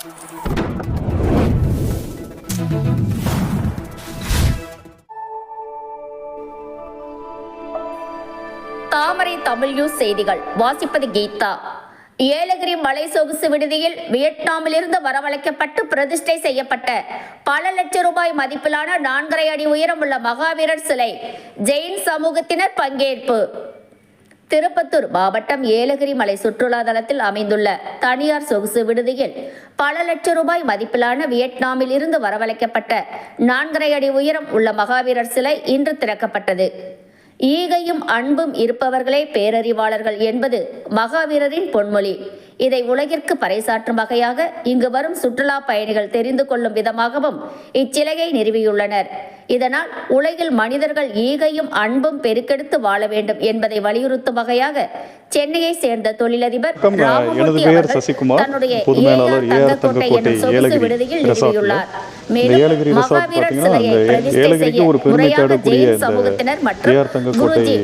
தாமரை Tamil news செய்திகள். வாசிப்பது கீதா. ஏலகிரி மலை சொகுசு விடுதியில் வியட்நாமிலிருந்து வரவழைக்கப்பட்டு பிரதிஷ்டை செய்யப்பட்ட பல லட்சம் ரூபாய் மதிப்பிலான நான்கரை அடி உயரமுள்ள மகாவீரர் சிலை ஜெயின் சமூகத்தினர் பங்கேற்பு. திருப்பத்தூர் மாவட்டம் ஏலகிரி மலை சுற்றுலா தலத்தில் அமைந்துள்ள தனியார் சொகுசு விடுதியில் பல லட்சம் ரூபாய் மதிப்பிலான வியட்நாமில் இருந்து வரவழைக்கப்பட்ட நான்கரை அடி உயரம் உள்ள மகாவீரர் சிலை இன்று திறக்கப்பட்டது. ஈகையும் அன்பும் இருப்பவர்களே பேரறிவாளர்கள் என்பது மகாவீரரின் பொன்மொழி. இதை உலகிற்கு பறைசாற்றும் வகையாக இங்கு வரும் சுற்றுலா பயணிகள் தெரிந்து கொள்ளும் விதமாகவும் இச்சிலையை நிறுவியுள்ளனர் இதனால் உலகில் மனிதர்கள் ஈகையும் அன்பும் பெருக்கெடுத்து வாழ வேண்டும் என்பதை வலியுறுத்தும் வகையாக சென்னையை சேர்ந்த தொழிலதிபர் தன்னுடைய விடுதியில். நிறுவியுள்ளார் மேலும் மகாவீரர் சிலையை பிரதிஷ்டை செய்ய ஒரு பெருமை முறையாக ஜெயின் சமூகத்தினர் மற்றும் குருஜி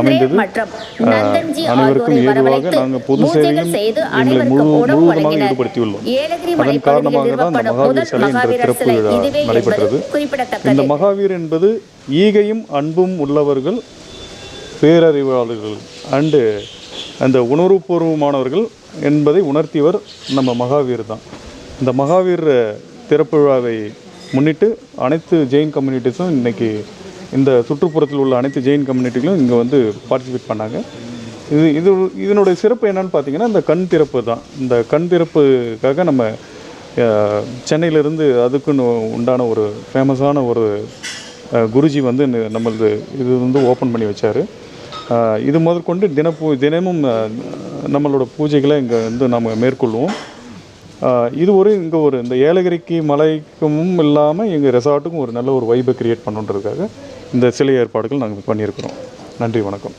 அமைந்தது. மற்றும் நந்தன்ஜி ஆகியோரை ஏதுவாக வரவழைத்து பூஜைகள் செய்து அனைவருக்கும் முழு- உணவு முழுவதுமாக வழங்கினர் ஈடுபடுத்தியுள்ளோம். ஏலகிரி அதன் மலைப்பகுதியில் காரணமாக தான் இந்த நிறுவப்படும் மகாவீர் முதல் மகாவீரர் திறப்பு சிலை விழா இதுவே என்பது நடைபெற்றது. இந்த குறிப்பிடத்தக்கது மகாவீர் என்பது ஈகையும் அன்பும் உள்ளவர்கள் பேரறிவாளர்கள் அண்டு அந்த உணர்வுபூர்வமானவர்கள் என்பதை உணர்த்தியவர் நம்ம மகாவீர் தான் இந்த மகாவீர் திறப்பு விழாவை முன்னிட்டு அனைத்து ஜெயின் கம்யூனிட்டிஸும் இன்னைக்கு இந்த சுற்றுப்புறத்தில் உள்ள அனைத்து ஜெயின் கம்யூனிட்டிகளும் இங்கே வந்து பார்ட்டிசிபேட் பண்ணாங்க இது இது இதனுடைய சிறப்பு என்னன்னு பார்த்தீங்கன்னா இந்த கண் திறப்பு தான். இந்த கண் திறப்புக்காக நம்ம சென்னையிலேருந்து அதுக்குன்னு உண்டான ஒரு ஃபேமஸான ஒரு குருஜி வந்து நம்மளது இது வந்து ஓப்பன் பண்ணி வச்சார். இது முதற்கொண்டு தினப்பூ தினமும் நம்மளோட பூஜைகளை இங்கே வந்து நம்ம மேற்கொள்வோம். இது ஒரு இங்கே ஒரு இந்த ஏலகிரிக்கு மலைக்கும் இல்லாமல் எங்கள் ரெசார்ட்டுக்கும் ஒரு நல்ல ஒரு வைபை க்ரியேட் பண்ணுன்றதுக்காக இந்த சிலை ஏற்பாடுகள் நாங்கள் பண்ணியிருக்கிறோம். நன்றி வணக்கம்.